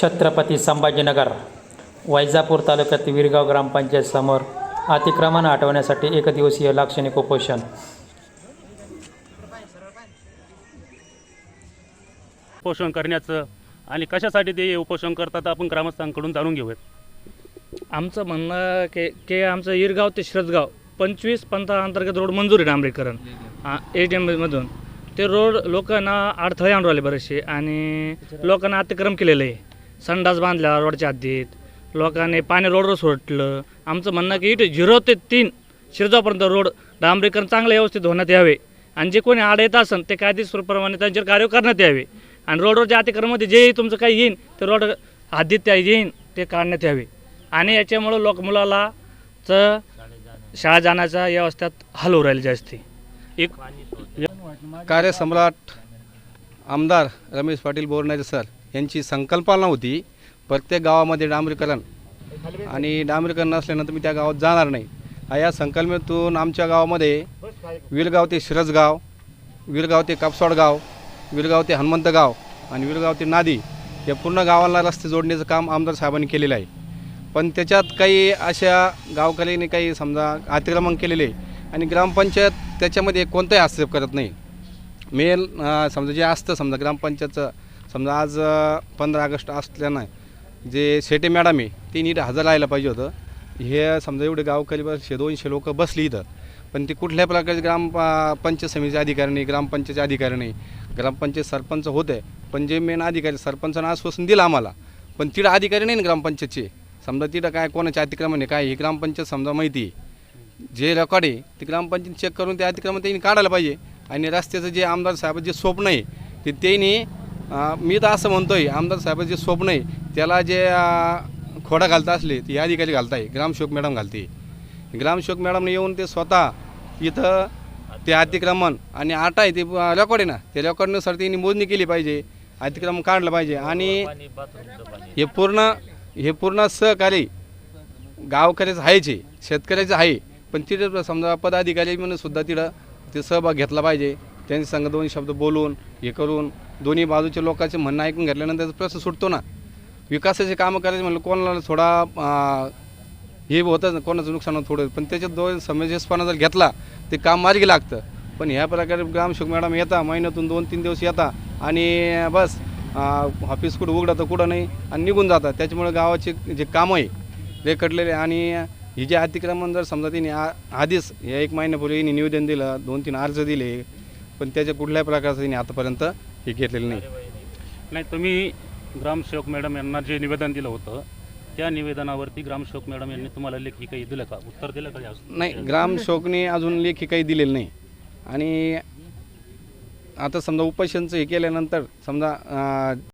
छत्रपती संभाजीनगर वैजापूर तालुक्यात विरगाव ग्रामपंचायत समोर अतिक्रमण हटवण्यासाठी एकदिवसीय लाक्षणिक उपोषण. उपोषण करण्याचं आणि कशासाठी ते उपोषण करतात आपण ग्रामस्थांकडून जाणून घेऊयात. आमचं म्हणणं के के आमचं इरगाव ते श्रजगाव पंचवीस पंथा अंतर्गत रोड मंजूर आहे डांबरीकरण. ए टी एममधून ते रोड लोकांना अडथळे आणून राहिले बरेचसे आणि लोकांना अतिक्रम केलेलं आहे. संडास बांधला रोडच्या हद्दीत. लोकांनी पाणी रोडवर सोडलं. आमचं म्हणणं की इथे झिरो ते तीन शिरजापर्यंत रोड डांबरीकरण चांगलं व्यवस्थित होण्यात यावे. आणि जे कोणी आड येत असेल ते कायदेशीरप्रमाणे त्यांच्यावर कार्य करण्यात यावे. आणि रोडवरच्या अतिक्रमणामध्ये जे तुमचं काही येईन ते रोड हद्दीत त्या येईन ते काढण्यात यावे. आणि याच्यामुळं लोक मुलाला च शाळा जाण्याचा व्यवस्थेत हल होऊ राहिली जास्ती. एक कार्यसम्राट आमदार रमेश पाटील बोरणारे सर यांची संकल्पना होती प्रत्येक गावामध्ये डांबरीकरण. आणि डांबरीकरण नसल्यानंतर मी त्या गावात जाणार नाही. या संकल्पनेतून आमच्या गावामध्ये विलगाव ते शिरसगाव विलगाव ते कापसाडगाव विलगाव ते हनुमंतगाव आणि विलगाव ते नादी या पूर्ण गावाला रस्ते जोडण्याचं काम आमदार साहेबांनी केलेलं आहे. पण त्याच्यात काही अशा गावकऱ्यांनी काही समजा अतिक्रमण केलेले आहे आणि ग्रामपंचायत त्याच्यामध्ये कोणताही हस्तक्षेप करत नाही. मेल समजा जे असतं समजा ग्रामपंचायतचं समजा आज पंधरा ऑगस्ट असल्यानं जे शेटे मॅडम आहे ती नीट हजर राहायला पाहिजे होतं. हे समजा एवढे गावकरी बसशे दोनशे लोक बसली इथं. पण ती कुठल्याही प्रकारचे ग्राम प- पंचायत समितीचे अधिकारी नाही ग्रामपंचायतचे अधिकारी नाही. ग्रामपंचायत सरपंच होते पण जे मेन अधिकारी सरपंचानं आश्वासन दिलं आम्हाला पण तिथं अधिकारी नाही ना ग्रामपंचायतचे. समजा तिथं काय कोणाचे अतिक्रमण आहे काय ही ग्रामपंचायत समजा माहिती आहे. जे रेकॉर्ड आहे ते ग्रामपंचायत चेक करून ते अतिक्रमण त्यांनी काढायला पाहिजे. आणि रस्त्याचं जे आमदार साहेब जे स्वप्न आहे ते त्यांनी मी तर असं म्हणतोय आमदार साहेबांचे स्वप्न आहे त्याला जे खोडा घालता असले ते या अधिकारी घालताय? ग्रामसेवक मॅडम घालते. ग्रामसेवक मॅडमने येऊन ते स्वतः इथं ते अतिक्रमण आणि आटा आहे ते रेकॉर्ड आहे ना ते रेकॉर्डनुसार त्यांनी मोजणी केली पाहिजे अतिक्रमण काढलं पाहिजे आणि हे पूर्ण हे पूर्ण सहकारी गावकऱ्याचं आहेचे शेतकऱ्याचं आहे पण तिथे समजा पदाधिकारी म्हणून सुद्धा तिथं ते सहभाग घेतला पाहिजे त्यांनी संग दोन शब्द बोलून हे करून दोन्ही बाजूच्या लोकांचे म्हणणं ऐकून घेतल्यानंतर त्याचा प्रश्न सुटतो ना. विकासाचे कामं करायचे म्हणलं कोणाला थोडा हे होतं ना, कोणाचं नुकसान होतं थोडं. पण त्याच्यात दोन समंजसपणा जर घेतला ते काम मार्गी लागतं. पण ह्या प्रकारे ग्रामसेवक मॅडम येता महिन्यातून दोन तीन दिवस येता आणि बस ऑफिस कुठं उघडतं कुठं नाही आणि निघून जातात. त्याच्यामुळे गावाचे जे कामं आहे रेखडलेले आणि हे जे अतिक्रमण जर समजा तिने आ आधीच या एक महिन्यापूर्वी निवेदन दिलं दोन तीन अर्ज दिले पण त्याच्या कुठल्याही प्रकारचं तिने आतापर्यंत हे घेतलेलं नाही. नाही तुम्ही ग्रामसेवक मॅडम यांना जे निवेदन दिलं होतं त्या निवेदनावरती ग्रामसेवक मॅडम यांनी तुम्हाला लेखी काही दिलं का? उत्तर दिलं का नाही ग्रामसेवकने अजून लेखी काही दिलेलं नाही. आणि आता समजा उपोषणचं हे केल्यानंतर समजा